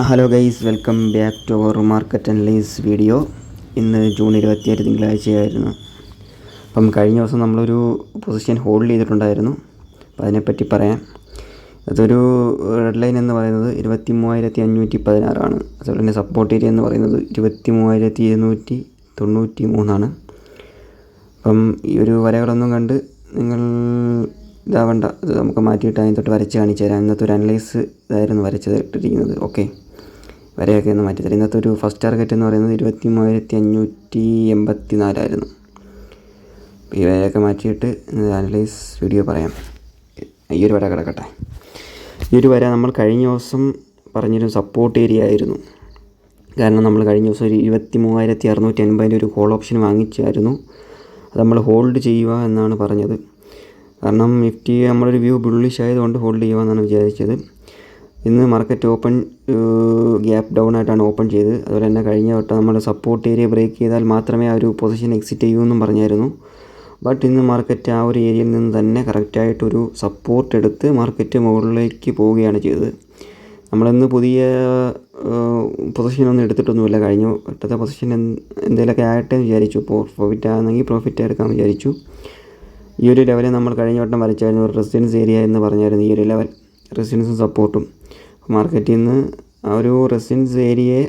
Hello guys welcome back to our market analyse video. ഇന്ന് June ഇരുപത്തിയേഴ് തിങ്കളാഴ്ചയായിരുന്നു. അപ്പം കഴിഞ്ഞ ദിവസം നമ്മളൊരു പൊസിഷൻ ഹോൾഡ് ചെയ്തിട്ടുണ്ടായിരുന്നു. അപ്പം അതിനെപ്പറ്റി പറയാം. അതൊരു റെഡ് ലൈൻ എന്ന് പറയുന്നത് ഇരുപത്തി മൂവായിരത്തി അഞ്ഞൂറ്റി പതിനാറാണ് അതുപോലെ തന്നെ സപ്പോർട്ട് ഏരിയ എന്ന് പറയുന്നത് ഇരുപത്തി മൂവായിരത്തി ഇരുന്നൂറ്റി തൊണ്ണൂറ്റി മൂന്നാണ് അപ്പം ഈ ഒരു വരകളൊന്നും കണ്ട് നിങ്ങൾ ഇതാവണ്ട. അത് നമുക്ക് മാറ്റിയിട്ട് അതിന് തൊട്ട് വരച്ച് കാണിച്ചു തരാം. ഇന്നത്തെ ഒരു അനലൈസ് ഇതായിരുന്നു വരച്ചത് ഇട്ടിരിക്കുന്നത്. ഓക്കെ. വരയൊക്കെ ഒന്ന് മാറ്റി തരാം ഇന്നത്തെ ഒരു ഫസ്റ്റ് ടാർഗറ്റ് എന്ന് പറയുന്നത് ഇരുപത്തി മൂവായിരത്തി അഞ്ഞൂറ്റി എൺപത്തി നാലായിരുന്നു ഈ വരെയൊക്കെ മാറ്റിയിട്ട് അനലൈസ് വീഡിയോ പറയാം. ഈ ഒരു വര കിടക്കട്ടെ. ഈ ഒരു വര നമ്മൾ കഴിഞ്ഞ ദിവസം പറഞ്ഞൊരു സപ്പോർട്ട് ഏരിയ ആയിരുന്നു. കാരണം നമ്മൾ കഴിഞ്ഞ ദിവസം ഒരു ഇരുപത്തി മൂവായിരത്തി അറുന്നൂറ്റി എൺപതിന്റെ ഒരു ഹോൾ ഓപ്ഷൻ വാങ്ങിച്ചായിരുന്നു. അത് നമ്മൾ ഹോൾഡ് ചെയ്യുക എന്നാണ് പറഞ്ഞത്. കാരണം നിഫ്റ്റി നമ്മളൊരു വ്യൂ ബുള്ളിഷ് ആയതുകൊണ്ട് ഹോൾഡ് ചെയ്യുക എന്നാണ് വിചാരിച്ചത്. ഇന്ന് മാർക്കറ്റ് ഓപ്പൺ ഗ്യാപ്പ് ഡൗൺ ആയിട്ടാണ് ഓപ്പൺ ചെയ്തത്. അതുപോലെ തന്നെ കഴിഞ്ഞ വട്ടം നമ്മൾ സപ്പോർട്ട് ഏരിയ ബ്രേക്ക് ചെയ്താൽ മാത്രമേ ആ ഒരു പൊസിഷൻ എക്സിറ്റ് ചെയ്യൂ എന്നും പറഞ്ഞായിരുന്നു. ബട്ട് ഇന്ന് മാർക്കറ്റ് ആ ഒരു ഏരിയയിൽ നിന്ന് തന്നെ കറക്റ്റായിട്ടൊരു സപ്പോർട്ട് എടുത്ത് മാർക്കറ്റ് മുകളിലേക്ക് പോവുകയാണ് ചെയ്തത്. നമ്മളിന്ന് പുതിയ പൊസിഷനൊന്നും എടുത്തിട്ടൊന്നുമില്ല. കഴിഞ്ഞ വട്ടത്തെ പൊസിഷൻ എന്തെങ്കിലുമൊക്കെ ആയിട്ട് വിചാരിച്ചു. പ്രോഫിറ്റ് ആണെങ്കിൽ പ്രോഫിറ്റ് എടുക്കാൻ വിചാരിച്ചു. ഈ ഒരു ലെവലിൽ നമ്മൾ കഴിഞ്ഞ വട്ടം വരച്ചായിരുന്നു. റെസിഡൻസ് ഏരിയ എന്ന് പറഞ്ഞായിരുന്നു ഈ ഒരു ലെവൽ റെസിഡൻസും സപ്പോർട്ടും മാർക്കറ്റിൽ നിന്ന് ആ ഒരു റെസിഡൻസ് ഏരിയയെ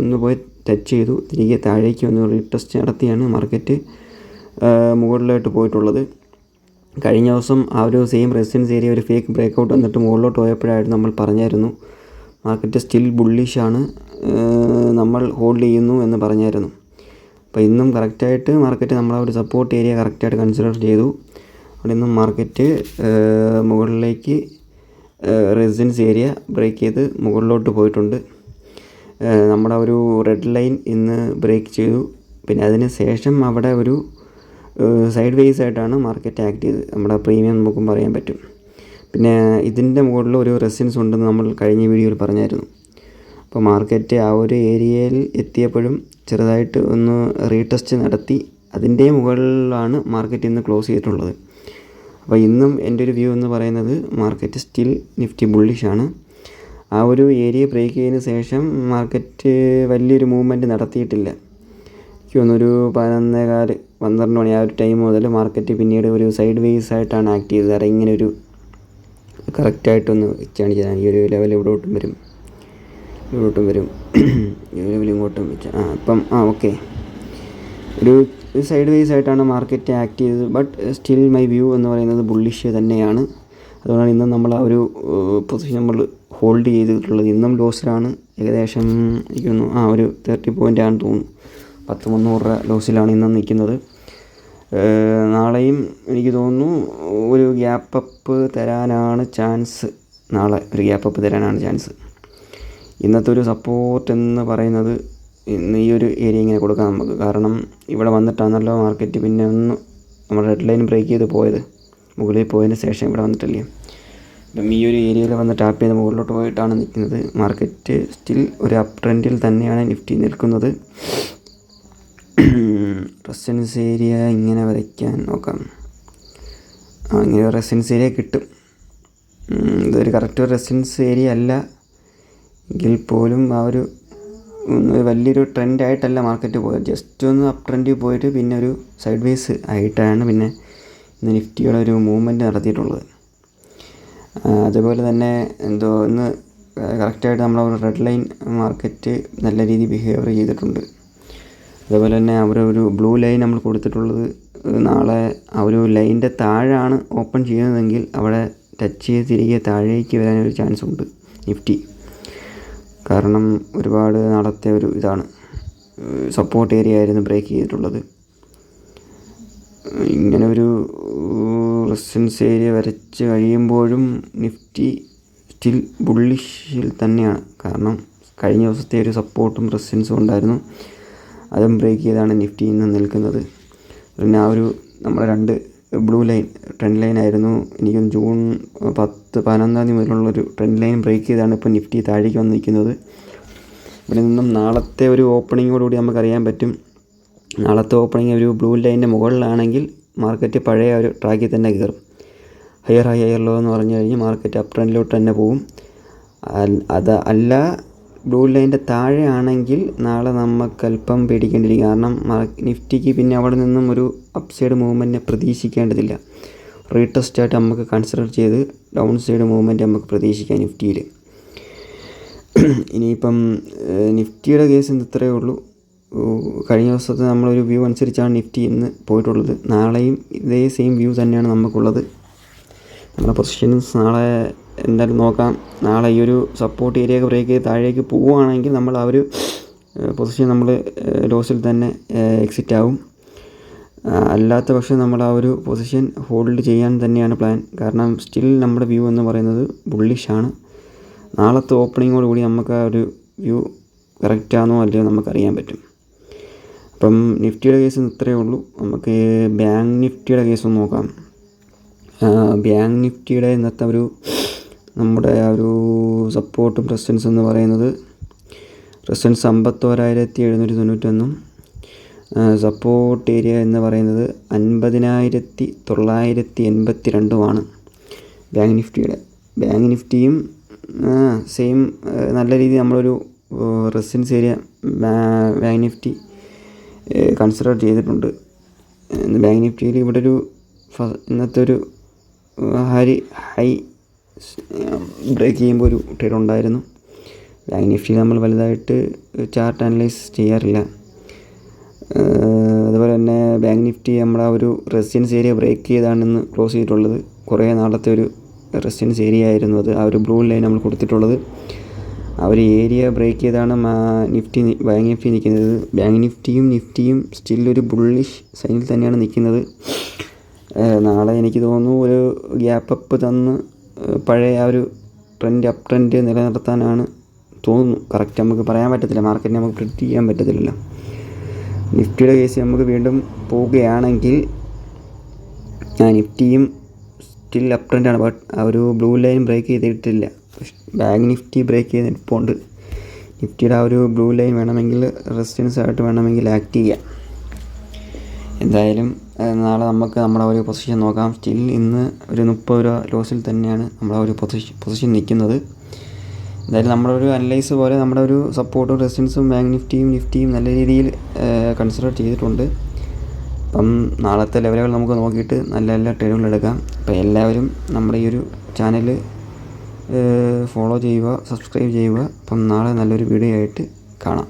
ഒന്ന് പോയി ടച്ച് ചെയ്തു. തിരികെ താഴേക്ക് ഒന്ന് റീടെസ്റ്റ് നടത്തിയാണ് മാർക്കറ്റ് മുകളിലോട്ട് പോയിട്ടുള്ളത്. കഴിഞ്ഞ ദിവസം ആ ഒരു സെയിം റെസിഡൻസ് ഏരിയ ഒരു ഫേക്ക് ബ്രേക്ക് ഔട്ട് വന്നിട്ട് മുകളിലോട്ട് പോയപ്പോഴായിരുന്നു നമ്മൾ പറഞ്ഞായിരുന്നു. മാർക്കറ്റ് സ്റ്റിൽ ബുള്ളിഷാണ് നമ്മൾ ഹോൾഡ് ചെയ്യുന്നു എന്ന് പറഞ്ഞായിരുന്നു. അപ്പോൾ ഇന്നും കറക്റ്റായിട്ട് മാർക്കറ്റ് നമ്മൾ ആ ഒരു സപ്പോർട്ട് ഏരിയ കറക്റ്റായിട്ട് കൺസിഡർ ചെയ്തു. അവിടെ നിന്നും മാർക്കറ്റ് മുകളിലേക്ക് റെസിഡൻസ് ഏരിയ ബ്രേക്ക് ചെയ്ത് മുകളിലോട്ട് പോയിട്ടുണ്ട്. നമ്മുടെ ഒരു റെഡ് ലൈൻ ഇന്ന് ബ്രേക്ക് ചെയ്തു. പിന്നെ അതിന് ശേഷം അവിടെ ഒരു സൈഡ് വേസ് ആയിട്ടാണ് മാർക്കറ്റ് ആക്ട് ചെയ്തത് നമ്മുടെ പ്രീമിയം നമുക്കും പറയാൻ പറ്റും. പിന്നെ ഇതിന്റെ മുകളിൽ ഒരു റെസിഡൻസ് ഉണ്ടെന്ന് നമ്മൾ കഴിഞ്ഞ വീഡിയോയിൽ പറഞ്ഞായിരുന്നു. അപ്പോൾ മാർക്കറ്റ് ആ ഒരു ഏരിയയിൽ എത്തിയപ്പോഴും ചെറുതായിട്ട് ഒന്ന് റീടെസ്റ്റ് നടത്തി. അതിന്റെ മുകളിലാണ് മാർക്കറ്റ് ഇന്ന് ക്ലോസ് ചെയ്തിട്ടുള്ളത്. അപ്പോൾ ഇന്നും എന്റെ ഒരു വ്യൂ എന്ന് പറയുന്നത് മാർക്കറ്റ് സ്റ്റിൽ നിഫ്റ്റി ബുള്ളിഷാണ് ആ ഒരു ഏരിയ ബ്രേക്ക് ചെയ്തതിന് ശേഷം മാർക്കറ്റ് വലിയൊരു മൂവ്മെന്റ് നടത്തിയിട്ടില്ല. എനിക്ക് തോന്നുന്നൊരു പതിനൊന്നേകാൽ പന്ത്രണ്ട് മണി ആ ഒരു ടൈം മുതൽ മാർക്കറ്റ് പിന്നീട് ഒരു സൈഡ് വേസ് ആയിട്ടാണ് ആക്ട് ചെയ്തത്. കാരണം ഇങ്ങനെ ഒരു കറക്റ്റായിട്ടൊന്ന് ചെയ്തത് ഈ ഒരു ലെവൽ ഇവിടോട്ടും വരും. ഇവിടോട്ടും വരും. ഈ ഒരു ലെവൽ ഇങ്ങോട്ടും വെച്ച്. ആ അപ്പം ആ ഓക്കെ ഒരു സൈഡ് വൈസ് ആയിട്ടാണ് മാർക്കറ്റ് ആക്ട് ചെയ്തത്. ബട്ട് സ്റ്റിൽ മൈ വ്യൂ എന്ന് പറയുന്നത് ബുള്ളിഷ് തന്നെയാണ്. അതുകൊണ്ടാണ് ഇന്നും നമ്മൾ ആ ഒരു പൊസിഷൻ നമ്മൾ ഹോൾഡ് ചെയ്തിട്ടുള്ളത്. ഇന്നും ലോസിലാണ് ഏകദേശം തോന്നുന്നു ആ ഒരു തേർട്ടി പോയിന്റ് ആണെന്ന് തോന്നുന്നു. പത്ത് മുന്നൂറ് രൂപ ലോസിലാണ് ഇന്നും നിൽക്കുന്നത്. നാളെയും എനിക്ക് തോന്നുന്നു ഒരു ഗ്യാപ്പ് അപ്പ് തരാനാണ് ചാൻസ് നാളെ ഒരു ഗ്യാപ്പ് അപ്പ് തരാനാണ് ചാൻസ് ഇന്നത്തെ ഒരു സപ്പോർട്ട് എന്ന് പറയുന്നത് ഈ ഒരു ഏരിയ ഇങ്ങനെ കൊടുക്കാം നമുക്ക്. കാരണം ഇവിടെ വന്നിട്ടാണല്ലോ മാർക്കറ്റ് പിന്നെ ഒന്ന് നമ്മൾ റെഡ് ലൈൻ ബ്രേക്ക് ചെയ്ത് പോയത്. മുകളിൽ പോയതിന് ശേഷം ഇവിടെ വന്നിട്ടല്ലേ? അപ്പം ഈ ഒരു ഏരിയയിൽ വന്ന് ടാപ്പ് ചെയ്ത് മുകളിലോട്ട് പോയിട്ടാണ് നിൽക്കുന്നത്. മാർക്കറ്റ് സ്റ്റിൽ ഒരു അപ് ട്രെൻഡിൽ തന്നെയാണ് നിഫ്റ്റി നിൽക്കുന്നത്. റെസിഡൻസ് ഏരിയ ഇങ്ങനെ വരയ്ക്കാൻ നോക്കാം. ആ ഇങ്ങനെ റെസിഡൻസ് ഏരിയ കിട്ടും. ഇതൊരു കറക്റ്റ് റെസിഡൻസ് ഏരിയ അല്ല. എങ്കിൽ പോലും ആ ഒരു വലിയൊരു ട്രെൻഡായിട്ടല്ല മാർക്കറ്റ് പോയത്. ജസ്റ്റ് ഒന്ന് അപ് ട്രെൻഡിൽ പോയിട്ട് പിന്നെ ഒരു സൈഡ് വേസ് ആയിട്ടാണ് പിന്നെ ഇന്ന് നിഫ്റ്റിയുടെ ഒരു മൂവ്മെന്റ് നടത്തിയിട്ടുള്ളത്. അതുപോലെ തന്നെ എന്തോ ഇന്ന് കറക്റ്റായിട്ട് ഒരു റെഡ് ലൈൻ മാർക്കറ്റ് നല്ല രീതിയിൽ ബിഹേവ് ചെയ്തിട്ടുണ്ട്. അതുപോലെ തന്നെ അവർ ഒരു ബ്ലൂ ലൈൻ നമ്മൾ കൊടുത്തിട്ടുള്ളത് നാളെ ആ ഒരു ലൈന്റെ താഴെയാണ് ഓപ്പൺ ചെയ്യുന്നതെങ്കിൽ അവിടെ ടച്ച് ചെയ്ത് തിരികെ താഴേക്ക് വരാനൊരു ചാൻസ് ഉണ്ട് നിഫ്റ്റി. കാരണം ഒരുപാട് നാളത്തെ ഒരു ഇതാണ്. സപ്പോർട്ട് ഏരിയ ആയിരുന്നു ബ്രേക്ക് ചെയ്തിട്ടുള്ളത്. ഇങ്ങനെ ഒരു റെസിഡൻസ് ഏരിയ വരച്ച് കഴിയുമ്പോഴും നിഫ്റ്റി സ്റ്റിൽ ബുള്ളിഷിൽ തന്നെയാണ്. കാരണം കഴിഞ്ഞ ദിവസത്തെ ഒരു സപ്പോർട്ടും റെസിഡൻസും ഉണ്ടായിരുന്നു. അതും ബ്രേക്ക് ചെയ്താണ് നിഫ്റ്റി ഇന്ന് നിൽക്കുന്നത്. പിന്നെ ആ ഒരു നമ്മുടെ രണ്ട് ബ്ലൂ ലൈൻ ട്രെൻഡ് ലൈൻ ആയിരുന്നു. എനിക്ക് ജൂൺ പത്ത് പതിനൊന്നാം തീയതി മുതലുള്ളൊരു ട്രെൻഡ് ലൈൻ ബ്രേക്ക് ചെയ്താണ് ഇപ്പോൾ നിഫ്റ്റി താഴേക്ക് വന്നിരിക്കുന്നത്. ഇവിടെ നിന്നും നാളത്തെ ഒരു ഓപ്പണിങ്ങോടുകൂടി നമുക്കറിയാൻ പറ്റും. നാളത്തെ ഓപ്പണിംഗ് ഒരു ബ്ലൂ ലൈനിന്റെ മുകളിലാണെങ്കിൽ മാർക്കറ്റ് പഴയ ഒരു ട്രാക്കിൽ തന്നെ കയറും. ഹയർ ഹയർ ലോ എന്ന് പറഞ്ഞു കഴിഞ്ഞാൽ മാർക്കറ്റ് അപ്പ് ട്രെൻഡിലോട്ട് തന്നെ പോകും അത് അല്ല ബ്ലൂ ലൈന്റെ താഴെ ആണെങ്കിൽ നാളെ നമുക്ക് അല്പം പേടിക്കേണ്ടിയിരിക്കും കാരണം നിഫ്റ്റിക്ക് പിന്നെ അവിടെ നിന്നും ഒരു അപ്സൈഡ് മൂവ്മെന്റിനെ പ്രതീക്ഷിക്കേണ്ടതില്ല. റീടെസ്റ്റ് ആയിട്ട് നമുക്ക് കൺസിഡർ ചെയ്ത് ഡൗൺ സൈഡ് മൂവ്മെന്റ് നമുക്ക് പ്രതീക്ഷിക്കാം നിഫ്റ്റിയിൽ. ഇനിയിപ്പം നിഫ്റ്റിയുടെ കേസ് ഇന്ന് ഇത്രയേ ഉള്ളൂ. കഴിഞ്ഞ ദിവസത്തെ നമ്മളൊരു വ്യൂ അനുസരിച്ചാണ് നിഫ്റ്റി ഇന്ന് പോയിട്ടുള്ളത്. നാളെയും ഇതേ സെയിം വ്യൂ തന്നെയാണ് നമുക്കുള്ളത്. നമ്മുടെ പൊസിഷൻസ് നാളെ എന്തായാലും നോക്കാം. നാളെ ഈ ഒരു സപ്പോർട്ട് ഏരിയ ബ്രേക്ക് ചെയ്ത് താഴേക്ക് പോവുകയാണെങ്കിൽ നമ്മൾ ആ ഒരു പൊസിഷൻ നമ്മൾ ലോസിൽ തന്നെ എക്സിറ്റ് ആവും. അല്ലാത്ത പക്ഷം നമ്മൾ ആ ഒരു പൊസിഷൻ ഹോൾഡ് ചെയ്യാൻ തന്നെയാണ് പ്ലാൻ കാരണം സ്റ്റിൽ നമ്മുടെ വ്യൂ എന്ന് പറയുന്നത് ബുള്ളിഷാണ് നാളത്തെ ഓപ്പണിങ്ങോട് കൂടി നമുക്ക് ആ ഒരു വ്യൂ കറക്റ്റാണോ അല്ലയോ നമുക്കറിയാൻ പറ്റും. അപ്പം നിഫ്റ്റിയുടെ കേസ് ഇത്രയേ ഉള്ളൂ. നമുക്ക് ബാങ്ക് നിഫ്റ്റിയുടെ കേസ് നോക്കാം. ബാങ്ക് നിഫ്റ്റിയുടെ ഇന്നത്തെ ഒരു നമ്മുടെ ആ ഒരു സപ്പോർട്ടും റെസിസ്റ്റൻസ് എന്ന് പറയുന്നത് റെസിസ്റ്റൻസ് അമ്പത്തോരായിരത്തി എഴുന്നൂറ്റി തൊണ്ണൂറ്റൊന്നും സപ്പോർട്ട് ഏരിയ എന്ന് പറയുന്നത് അൻപതിനായിരത്തി തൊള്ളായിരത്തി എൺപത്തി രണ്ടുമാണ് ബാങ്ക് നിഫ്റ്റിയുടെ ബാങ്ക് നിഫ്റ്റിയും സെയിം നല്ല രീതിയിൽ നമ്മളൊരു resistance area bank Nifty consider ചെയ്തിട്ടുണ്ട്. ബാങ്ക് നിഫ്റ്റിയിൽ ഇവിടെ ഒരു ഇന്നത്തെ ഒരു ഹരി ഹൈ ബ്രേക്ക് ചെയ്യുമ്പോൾ ഒരു ട്രേഡ് ഉണ്ടായിരുന്നു ബാങ്ക് നിഫ്റ്റി നമ്മൾ വലുതായിട്ട് ചാർട്ട് അനലൈസ് ചെയ്യാറില്ല. അതുപോലെ തന്നെ ബാങ്ക് നിഫ്റ്റി നമ്മുടെ ഒരു റെസിഡൻസ് ഏരിയ ബ്രേക്ക് ചെയ്താണ് ഇന്ന് ക്ലോസ് ചെയ്തിട്ടുള്ളത്. കുറേ നാളത്തെ ഒരു റെസിഡൻസ് ഏരിയ ആയിരുന്നു അത്. ആ ഒരു ബ്ലൂ ലൈൻ നമ്മൾ കൊടുത്തിട്ടുള്ളത്. ആ ഒരു ഏരിയ ബ്രേക്ക് ചെയ്താണ് നിഫ്റ്റി ബാങ്ക് നിഫ്റ്റി നിൽക്കുന്നത്. ബാങ്ക് നിഫ്റ്റിയും നിഫ്റ്റിയും സ്റ്റിൽ ഒരു ബുള്ളിഷ് സൈനിൽ തന്നെയാണ് നിൽക്കുന്നത്. നാളെ എനിക്ക് തോന്നുന്നു ഒരു ഗ്യാപ്പ് അപ്പ് തന്ന് പഴയ ആ ഒരു ട്രെൻഡ് അപ് ട്രെൻഡ് നിലനിർത്താനാണ് തോന്നുന്നു. കറക്റ്റ് നമുക്ക് പറയാൻ പറ്റത്തില്ല. മാർക്കറ്റിനെ നമുക്ക് പ്രിഡിക്റ്റ് ചെയ്യാൻ പറ്റത്തില്ലല്ലോ. നിഫ്റ്റിയുടെ കേസ് നമുക്ക് വീണ്ടും പോവുകയാണെങ്കിൽ ആ നിഫ്റ്റിയും സ്റ്റിൽ അപ്പ് ട്രെൻഡാണ് ബട്ട് ആ ഒരു ബ്ലൂ ലൈൻ ബ്രേക്ക് ചെയ്തിട്ടില്ല. ബാങ്ക് നിഫ്റ്റി ബ്രേക്ക് ചെയ്ത് നിൽപ്പുണ്ട് നിഫ്റ്റിയുടെ ആ ഒരു ബ്ലൂ ലൈൻ വേണമെങ്കിൽ റെസിസ്റ്റൻസ് ആയിട്ട് വേണമെങ്കിൽ ആക്ട് ചെയ്യാം. എന്തായാലും നാളെ നമുക്ക് നമ്മുടെ ഒരു പൊസിഷൻ നോക്കാം. സ്റ്റിൽ ഇന്ന് ഒരു മുപ്പത് രൂപ ലോസിൽ തന്നെയാണ് നമ്മുടെ ഒരു പൊസിഷൻ പൊസിഷൻ നിൽക്കുന്നത്. എന്തായാലും നമ്മുടെ ഒരു അനലൈസ് പോലെ നമ്മുടെ ഒരു സപ്പോർട്ടും റെസിസ്റ്റൻസും ബാങ്ക് നിഫ്റ്റിയും നിഫ്റ്റിയും നല്ല രീതിയിൽ കൺസിഡർ ചെയ്തിട്ടുണ്ട്. അപ്പം നാളത്തെ ലെവലുകൾ നമുക്ക് നോക്കിയിട്ട് നല്ല നല്ല ട്രേഡുകൾ എടുക്കാം. അപ്പോൾ എല്ലാവരും നമ്മുടെ ഈ ഒരു ചാനൽ ഫോളോ ചെയ്യുക സബ്സ്ക്രൈബ് ചെയ്യുക. അപ്പം നാളെ നല്ലൊരു വീഡിയോ ആയിട്ട് കാണാം.